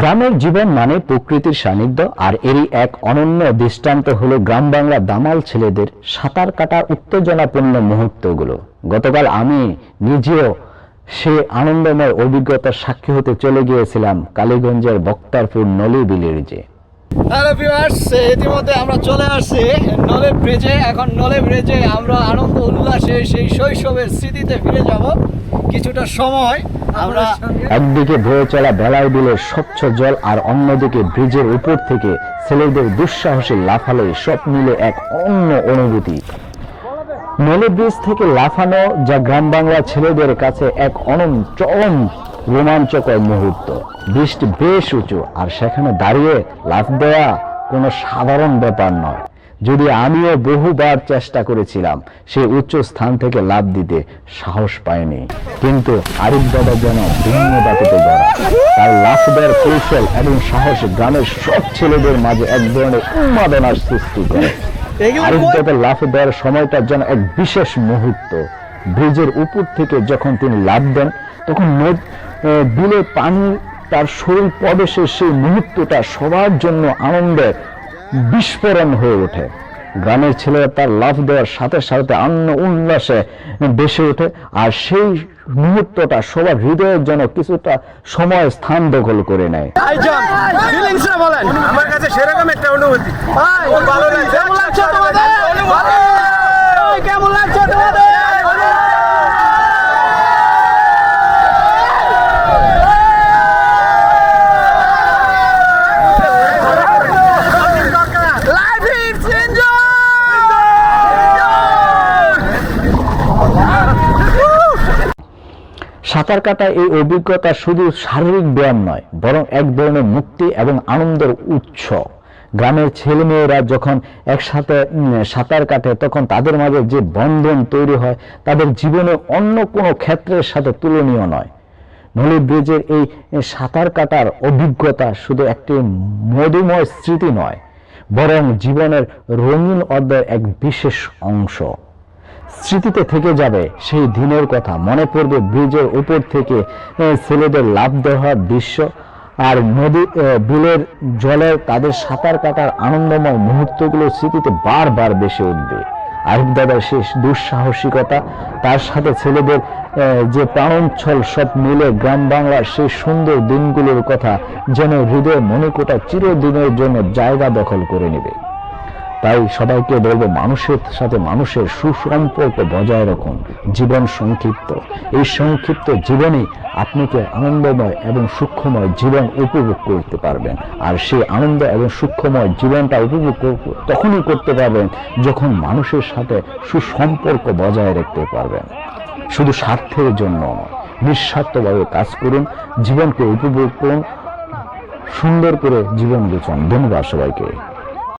গ্রামের জীবন মানে প্রকৃতির সান্নিধ্য, আর এরই এক অনন্য দৃষ্টান্ত হলো গ্রাম বাংলা দামাল ছেলেদের সাঁতার কাটা উত্তেজনাপূর্ণ মুহূর্তগুলো। গতকাল আমি নিজেও সে আনন্দময় অভিজ্ঞতার সাক্ষী হতে চলে গিয়েছিলাম কালীগঞ্জের বক্তারপুর নলি বিলের যে। হ্যালো ভিউয়ার্স ইতিমধ্যে আমরা চলে আসছি নলে ব্রিজে এখন নলে ব্রিজে আমরা আনন্দ উল্লাসে সেই শৈশবের স্মৃতিতে ফিরে যাব। কিছুটা সময় আমরা একদিকে বয়ে চলা বেলায় বিলের স্বচ্ছ জল আর অন্যদিকে ব্রিজের উপর থেকে ছেলেদের দুঃসাহসে লাফালে সব মিলে এক অন্য অনুভূতি। নলি ব্রিজ থেকে লাফানো যা গ্রাম বাংলা ছেলেদের কাছে এক অনম চরম রোমাঞ্চকর মুহূর্ত। বৃষ্টি বেশ উঁচু আর সেখানে দাঁড়িয়ে লাফ দেওয়া কোনো সাধারণ ব্যাপার নয়। যদি আমিও বহুবার চেষ্টা করেছিলাম সেই উচ্চ স্থান থেকে লাভ দিতে সাহস পায়নি কিন্তু আরিফ দাদা যেন ভিন্ন দাপিতে গড়া। তার লাফ দেওয়ার কৌশল এবং সাহস গ্রামের সব ছেলেদের মাঝে এক ধরনের উন্মাদনার সৃষ্টি করে। আরিফ দাদার লাফ দেওয়ার সময়টা যেন এক বিশেষ মুহূর্ত। ব্রিজের উপর থেকে যখন তিনি লাফ দেন তখন নদ- বিলে পানি তার শরীর প্রবেশের সেই মুহূর্তটা সবার জন্য আনন্দের বিস্ফোরণ হয়ে ওঠে। গ্রামের ছেলেরা তার লাফ দেওয়ার সাথে সাথে আনন্দ উল্লাসে বেসে ওঠে আর সেই মুহূর্তটা সবার হৃদয়ের জন্য কিছুটা সময় স্থান দখল করে নেয়। আমার কাছে সেরকম একটা অনুভূতি। ভালো লাগছে। সাঁতার কাটা এই অভিজ্ঞতা শুধু শারীরিক ব্যায়াম নয়, বরং এক ধরনের মুক্তি এবং আনন্দের উৎস। গ্রামের ছেলেমেয়েরা যখন একসাথে সাঁতার কাটে, তখন তাদের মাঝে যে বন্ধন তৈরি হয়, তাদের জীবনে অন্য কোনো ক্ষেত্রের সাথে তুলনীয় নয়। নলি ব্রিজের এই সাঁতার কাটার অভিজ্ঞতা শুধু একটি মধুময় স্মৃতি নয়, বরং জীবনের রঙিন অধ্যায়ের এক বিশেষ অংশ। স্মৃতিতে থেকে যাবে, সেই দিনের কথা। মনে পড়বে ব্রিজের উপর থেকে ছেলেদের লাভ দেওয়ার দৃশ্য আর নদী বিলের জলে তাদের সাঁতার কাটার আনন্দময় মুহূর্তগুলো স্মৃতিতে বারবার বেসে উঠবে। আরিফ দাদার শেষ দুঃসাহসিকতা, তার সাথে ছেলেদের যে প্রাণোচ্ছল সব মিলে গ্রাম বাংলার সেই সুন্দর দিনগুলোর কথা যেন হৃদয়ে মনে কোটা চিরদিনের জন্য জায়গা দখল করে নেবে। তাই সবাইকে বলব মানুষের সাথে মানুষের সুসম্পর্ক বজায় রাখুন। জীবন সংক্ষিপ্ত। এই সংক্ষিপ্ত জীবনে আপনাকে আনন্দময় এবং সূক্ষ্মময় জীবন উপভোগ করতে পারবেন। আর সেই আনন্দ এবং সূক্ষ্মময় জীবনটা উপভোগ তখনই করতে পারবেন যখন মানুষের সাথে সুসম্পর্ক বজায় রাখতে পারবেন। শুধু স্বার্থের জন্য নয়, নিঃস্বার্থভাবে কাজ করুন, জীবনকে উপভোগ করুন, সুন্দর করে জীবন বেচুন ধন্যবাদ সবাইকে।